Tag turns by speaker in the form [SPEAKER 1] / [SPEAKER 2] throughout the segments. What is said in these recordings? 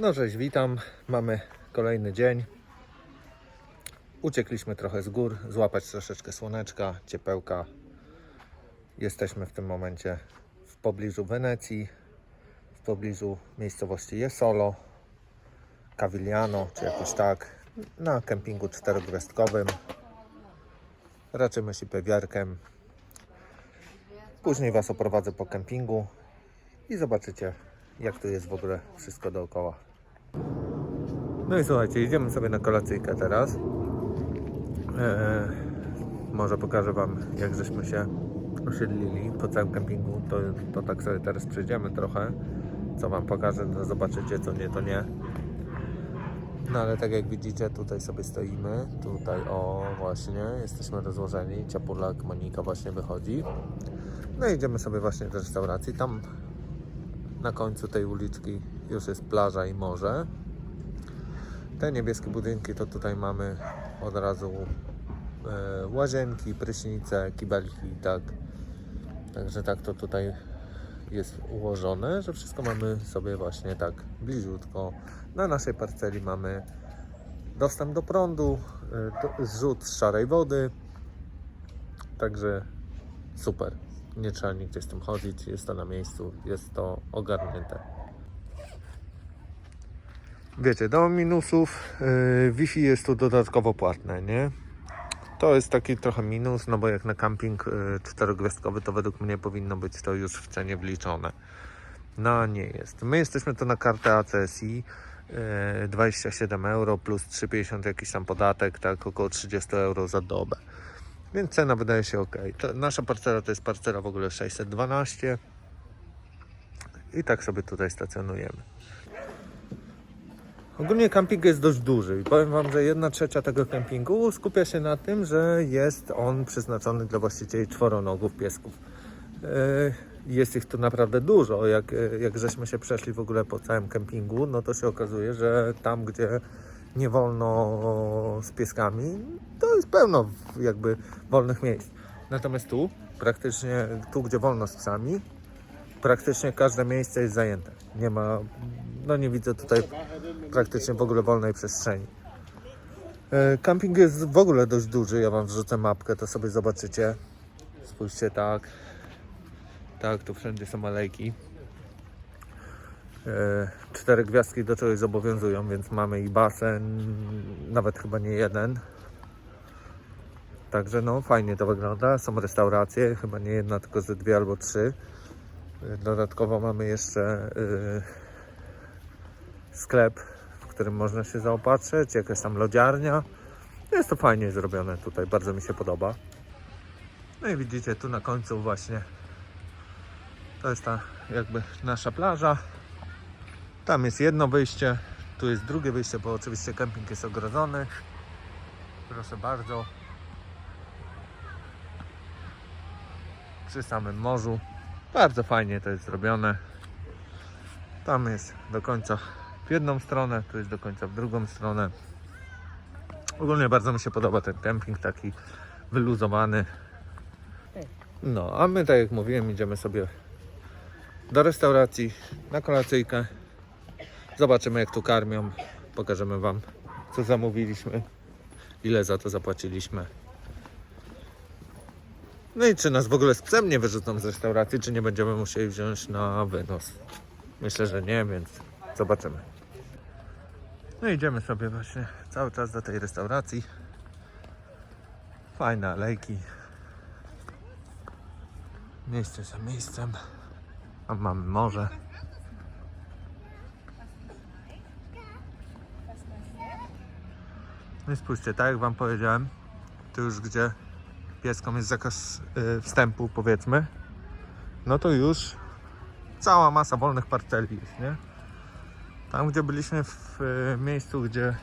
[SPEAKER 1] No cześć, witam. Mamy kolejny dzień. Uciekliśmy trochę z gór, złapać troszeczkę słoneczka, ciepełka. Jesteśmy w tym momencie w pobliżu Wenecji, w pobliżu miejscowości Jesolo, Cavigliano, czy jakoś tak, na kempingu czterogwiazdkowym. Raczymy się pewiarkiem. Później Was oprowadzę po kempingu i zobaczycie, jak tu jest w ogóle wszystko dookoła. No i słuchajcie, idziemy sobie na kolacyjkę teraz. Eee, może pokażę Wam, jak żeśmy się osiedlili po całym kempingu. To, to tak sobie teraz przejdziemy trochę. Co Wam pokażę, to zobaczycie, co nie, to nie. No ale tak jak widzicie, tutaj sobie stoimy. Tutaj, o właśnie, jesteśmy rozłożeni. Ciapulak, Monika właśnie wychodzi. No i idziemy sobie właśnie do restauracji. Tam na końcu tej uliczki już jest plaża i morze. Te niebieskie budynki to tutaj mamy od razu e, łazienki, prysznice, kibelki, tak. Także tak to tutaj jest ułożone, że wszystko mamy sobie właśnie tak bliziutko. Na naszej parceli mamy dostęp do prądu, e, zrzut z szarej wody. Także super. Nie trzeba nigdzie z tym chodzić, jest to na miejscu, jest to ogarnięte. Wiecie, do minusów yy, Wi-Fi jest tu dodatkowo płatne, nie? To jest taki trochę minus, no bo jak na camping yy, czterogwiazdkowy, to według mnie powinno być to już w cenie wliczone. No nie jest. My jesteśmy to na kartę ACSI. yy, 27 euro plus 3,50 jakiś tam podatek, tak około 30 euro za dobę. Więc cena wydaje się ok. To, nasza parcela to jest parcela w ogóle 612. I tak sobie tutaj stacjonujemy. Ogólnie camping jest dość duży i powiem Wam, że jedna trzecia tego kempingu skupia się na tym, że jest on przeznaczony dla właścicieli czworonogów piesków. Yy, Jest ich tu naprawdę dużo. Jak, jak żeśmy się przeszli w ogóle po całym kempingu, no to się okazuje, że tam, gdzie nie wolno z pieskami, to jest pełno jakby wolnych miejsc. Natomiast tu, praktycznie tu, gdzie wolno z psami, praktycznie każde miejsce jest zajęte. Nie ma, no nie widzę tutaj praktycznie w ogóle wolnej przestrzeni. E, Camping jest w ogóle dość duży. Ja Wam wrzucę mapkę, to sobie zobaczycie. Spójrzcie tak. Tak, tu wszędzie są alejki. E, Cztery gwiazdki do czegoś zobowiązują, więc mamy i basen, nawet chyba nie jeden. Także no fajnie to wygląda. Są restauracje, chyba nie jedna, tylko ze dwie albo trzy. Dodatkowo mamy jeszcze y, sklep, w którym można się zaopatrzyć, jakaś tam lodziarnia. Jest to fajnie zrobione tutaj, bardzo mi się podoba. No i widzicie tu na końcu właśnie to jest ta jakby nasza plaża. Tam jest jedno wyjście, tu jest drugie wyjście, bo oczywiście kemping jest ogrodzony. Proszę bardzo. Przy samym morzu. Bardzo fajnie to jest zrobione. Tam jest do końca w jedną stronę, tu jest do końca w drugą stronę. Ogólnie bardzo mi się podoba ten kemping taki wyluzowany. No, a my tak jak mówiłem, idziemy sobie do restauracji na kolacyjkę. Zobaczymy jak tu karmią. Pokażemy Wam co zamówiliśmy, ile za to zapłaciliśmy. No i czy nas w ogóle z psem nie wyrzucą z restauracji, czy nie będziemy musieli wziąć na wynos. Myślę, że nie, więc zobaczymy. No idziemy sobie właśnie cały czas do tej restauracji. Fajne alejki. Miejsce za miejscem. A mamy morze. No i spójrzcie, tak jak Wam powiedziałem, tu już gdzie pieskom jest zakaz y, wstępu, powiedzmy, no to już cała masa wolnych parceli jest, nie? Tam, gdzie byliśmy w y, miejscu, gdzie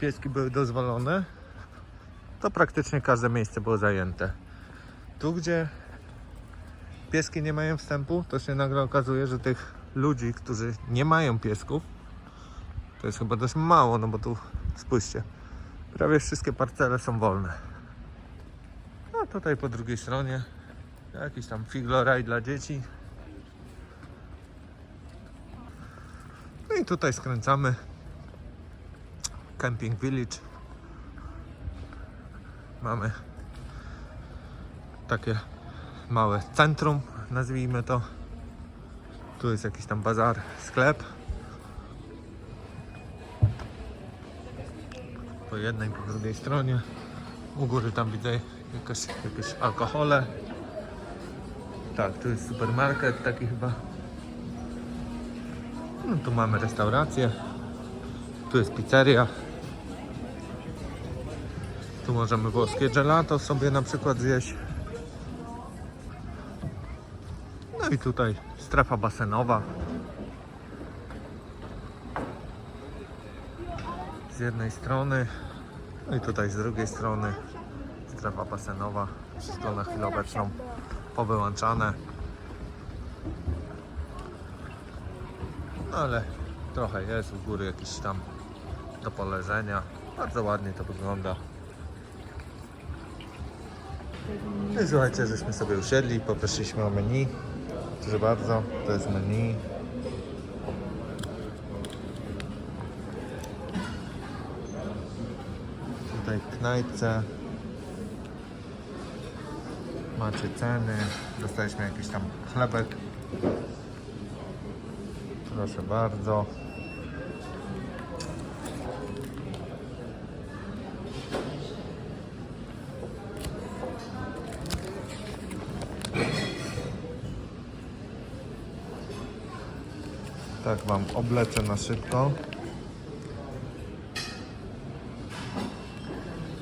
[SPEAKER 1] pieski były dozwolone, to praktycznie każde miejsce było zajęte. Tu, gdzie pieski nie mają wstępu, to się nagle okazuje, że tych ludzi, którzy nie mają piesków, to jest chyba dość mało, no bo tu spójrzcie, prawie wszystkie parcele są wolne. Tutaj po drugiej stronie jakiś tam figloraj dla dzieci. No i tutaj skręcamy. Camping Village. Mamy takie małe centrum, nazwijmy to. Tu jest jakiś tam bazar, sklep. Po jednej, po drugiej stronie. U góry tam widzę jakieś, jakieś alkohole. Tak, tu jest supermarket taki chyba. No tu mamy restaurację. Tu jest pizzeria. Tu możemy włoskie gelato sobie na przykład zjeść. No i tutaj strefa basenowa. Z jednej strony, no i tutaj z drugiej strony strefa basenowa. Wszystko na chwilę obecną powyłączane. No ale trochę jest u góry jakiś tam do poleżenia. Bardzo ładnie to wygląda. No i słuchajcie, żeśmy sobie usiedli, poprosiliśmy o menu. Proszę bardzo, to jest menu. Tutaj knajpce macie ceny. Dostaliśmy jakiś tam chlebek. Proszę bardzo. Tak wam oblecę na szybko.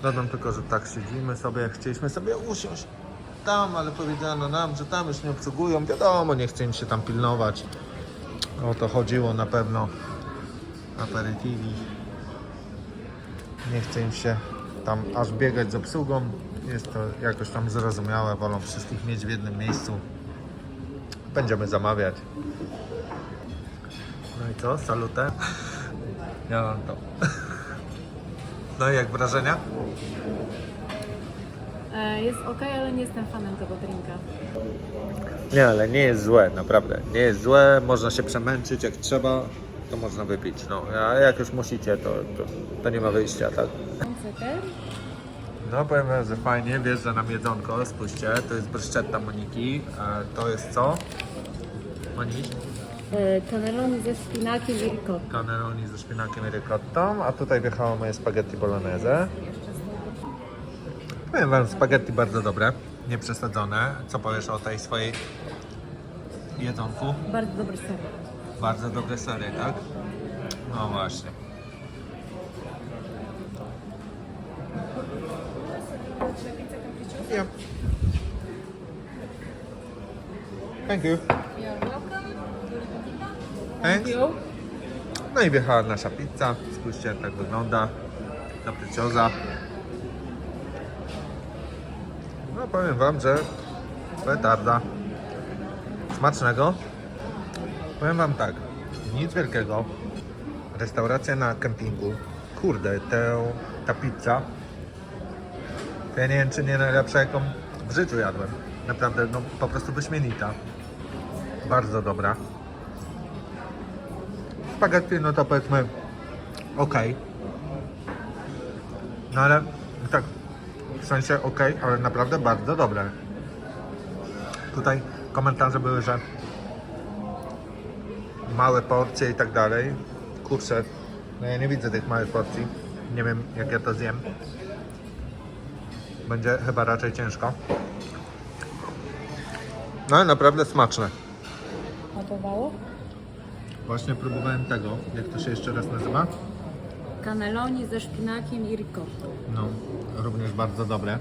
[SPEAKER 1] Dodam tylko, że tak siedzimy sobie, chcieliśmy sobie usiąść tam, ale powiedziano nam, że tam już nie obsługują. Wiadomo, nie chce im się tam pilnować. O to chodziło na pewno. Aperitivi. Nie chce im się tam aż biegać z obsługą. Jest to jakoś tam zrozumiałe. Wolą wszystkich mieć w jednym miejscu. Będziemy zamawiać. No i co? Salutę. Ja mam to. No i jak wrażenia?
[SPEAKER 2] E, Jest ok, ale nie jestem fanem tego drinka.
[SPEAKER 1] Nie, ale nie jest złe, naprawdę. Nie jest złe, można się przemęczyć jak trzeba, to można wypić. No, a jak już musicie, to, to, to nie ma wyjścia, tak? No powiem wam, że fajnie, wjeżdża nam jedzonko, spójrzcie, to jest bruschetta Moniki, a to jest co? Moniki?
[SPEAKER 2] Cannelloni ze szpinakiem i ricotta.
[SPEAKER 1] Cannelloni ze szpinakiem i ricottą, a tutaj wjechało moje spaghetti bolognese. Powiem wam, spaghetti bardzo dobre, nie przesadzone. Co powiesz o tej swojej jedzonku?
[SPEAKER 2] Bardzo dobry ser.
[SPEAKER 1] Bardzo dobre sery, tak? No właśnie. Yeah. Thank you. Thanks. No i wjechała nasza pizza. Spójrzcie jak tak wygląda. Kaprycioza. No powiem wam, że petarda. Smacznego. Powiem wam tak, nic wielkiego. Restauracja na kempingu. Kurde, te, ta pizza. Ja nie wiem, czy nie najlepsza, jaką w życiu jadłem. Naprawdę, no po prostu wyśmienita. Bardzo dobra. Spaghetti, no to powiedzmy ok. No ale tak, w sensie ok, ale naprawdę bardzo dobre. Tutaj komentarze były, że małe porcje i tak dalej. Kurczę, no ja nie widzę tych małych porcji. Nie wiem jak ja to zjem. Będzie chyba raczej ciężko. No ale naprawdę smaczne.
[SPEAKER 2] Smakowało?
[SPEAKER 1] Właśnie próbowałem tego, jak to się jeszcze raz nazywa?
[SPEAKER 2] Cannelloni ze szpinakiem i ricottą.
[SPEAKER 1] No, również bardzo dobre.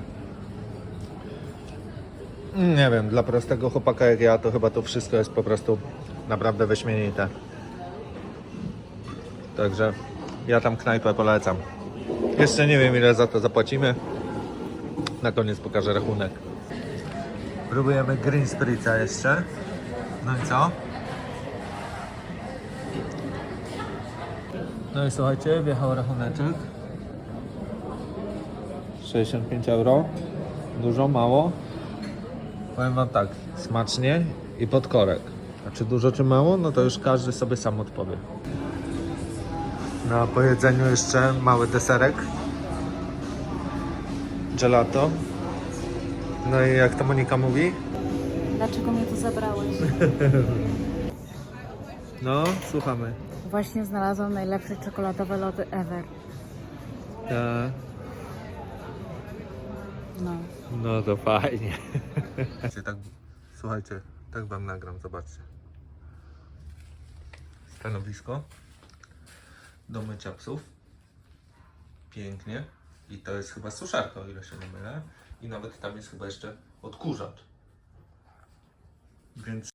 [SPEAKER 1] Nie wiem, dla prostego chłopaka jak ja, to chyba to wszystko jest po prostu naprawdę wyśmienite. Także ja tam knajpę polecam. Jeszcze nie wiem ile za to zapłacimy. Na koniec pokażę rachunek. Próbujemy green spritza jeszcze. No i co? No i słuchajcie, wjechał rachuneczek. 65 euro. Dużo, mało? Powiem wam tak, smacznie i pod korek. A czy dużo, czy mało? No to już każdy sobie sam odpowie. Na pojedzeniu jeszcze mały deserek. Gelato. No i jak to Monika mówi?
[SPEAKER 2] Dlaczego mnie tu zabrałeś?
[SPEAKER 1] No, słuchamy.
[SPEAKER 2] Właśnie znalazłam najlepsze czekoladowe lody ever.
[SPEAKER 1] Tak.
[SPEAKER 2] No.
[SPEAKER 1] No to fajnie. tak, słuchajcie, tak wam nagram, zobaczcie. Stanowisko do mycia psów. Pięknie. I to jest chyba suszarka, o ile się nie mylę. I nawet tam jest chyba jeszcze odkurzacz. Więc